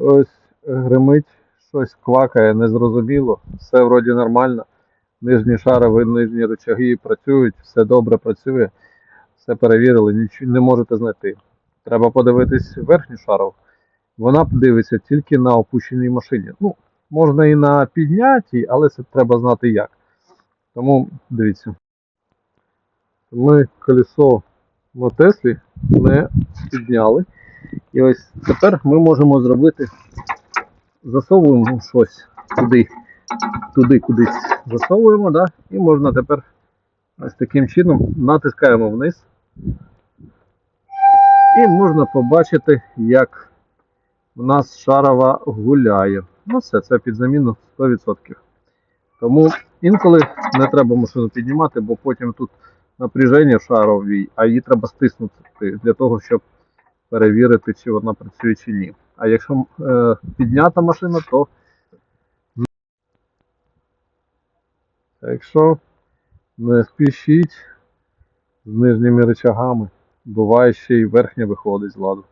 Ось гримить, щось квакає, незрозуміло. Все вроді нормально. Нижні шари, нижні рычаги працюють, все добре працює. Все перевірили, нічого не можете знайти. Треба подивитись верхню шару. Вона дивиться тільки на опущеній машині. Ну, можна і на піднятій, але це треба знати як. Тому дивіться. Ми колесо на Теслі не підняли. І ось тепер ми можемо зробити, засовуємо щось туди, туди кудись засовуємо, да? і можна тепер ось таким чином натискаємо вниз. І можна побачити, як у нас шарова гуляє. Ну все, це під заміну 100%. Тому інколи не треба машину піднімати, бо потім тут напряження шаровій, а її треба стиснути для того, щоб перевірити, чи вона працює чи ні. А якщо е, піднята машина, то якщо не спішіть з нижніми речагами, буває ще й верхня виходить з ладу.